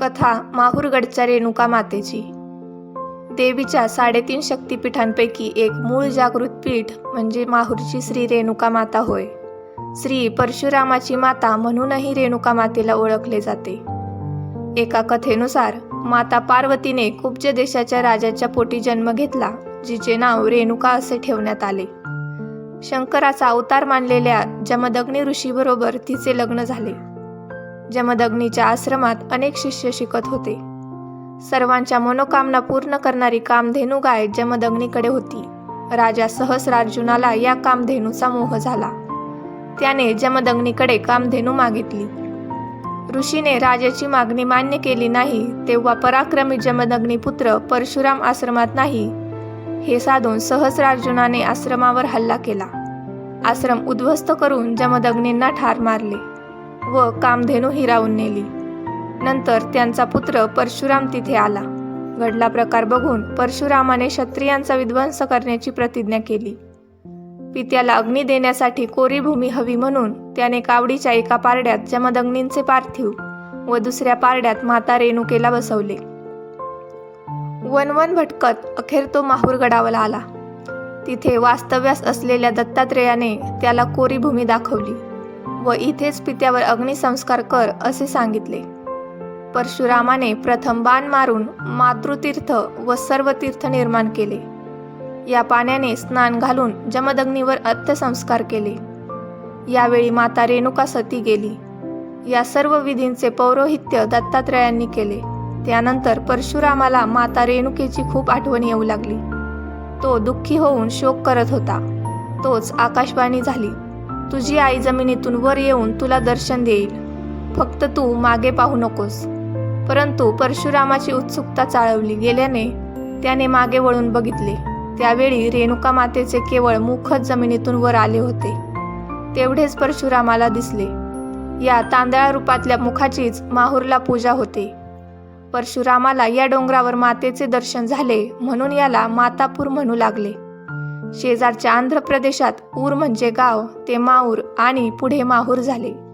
कथा माहूरगडच्या रेणुका मातेची. देवीच्या साडेतीन शक्तिपीठांपैकी एक मूळ जागृत पीठ म्हणजे माहूरची श्री रेणुका माता होय. श्री परशुरामाची माता म्हणूनही रेणुका मातेला ओळखले जाते. एका कथेनुसार माता पार्वतीने कुब्ज देशाच्या राजाच्या पोटी जन्म घेतला जिचे नाव रेणुका असे ठेवण्यात आले. शंकराचा अवतार मानलेल्या जमदग्नी ऋषीबरोबर तिचे लग्न झाले. जमदग्नीच्या आश्रमात अनेक शिष्य शिकत होते. सर्वांच्या मनोकामना पूर्ण करणारी कामधेनू गाय जमदग्नीकडे होती. राजा सहस्रार्जुनाला या कामधेनूचा मोह झाला. त्याने जमदग्नीकडे कामधेनू मागितली. ऋषीने राजाची मागणी मान्य केली नाही तेव्हा पराक्रमी जमदग्नी पुत्र परशुराम आश्रमात नाही. हे साधून सहस्रार्जुनाने आश्रमावर हल्ला केला. आश्रम उद्ध्वस्त करून जमदग्नींना ठार मारले. व कामधेनू हिरावून नेली. नंतर त्यांचा पुत्र परशुराम तिथे आला. घडला प्रकार बघून परशुरामाने क्षत्रियांचा विध्वंस करण्याची प्रतिज्ञा केली. पित्याला अग्नी देण्यासाठी कोरी भूमी हवी म्हणून त्याने कावडीच्या एका पारड्यात जमदग्नींचे पार्थिव व दुसऱ्या पारड्यात माता रेणुकेला बसवले. वन वन भटकत अखेर तो माहूरगडावला आला. तिथे वास्तव्यास असलेल्या दत्तात्रेयाने त्याला कोरी भूमी दाखवली. व इथेच पित्यावर अग्निसंस्कार कर असे सांगितले. परशुरामाने प्रथम बाण मारून मातृतीर्थ व सर्व तीर्थ निर्माण केले. या पाण्याने स्नान घालून जमदग्नीवर अत्यसंस्कार केले. यावेळी माता रेणुका सती गेली. या सर्व विधींचे पौरोहित्य दत्तात्रयांनी केले. त्यानंतर परशुरामाला माता रेणुकेची खूप आठवण येऊ लागली. तो दुःखी होऊन शोक करत होता. तोच आकाशवाणी झाली. तुझी आई जमिनीतून वर येऊन तुला दर्शन देईल. फक्त तू मागे पाहू नकोस. परंतु परशुरामाची उत्सुकता चाळवली गेल्याने त्याने मागे वळून बघितले. त्यावेळी रेणुका मातेचे केवळ मुखच जमिनीतून वर आले होते. तेवढेच परशुरामाला दिसले. या तांदळा रूपातल्या मुखाचीच माहूरला पूजा होते. परशुरामाला या डोंगरावर मातेचे दर्शन झाले म्हणून याला मातापूर म्हणू लागले. शेजारच्या आंध्र प्रदेशात ऊर म्हणजे गाव ते माऊर आणि पुढे माहूर झाले.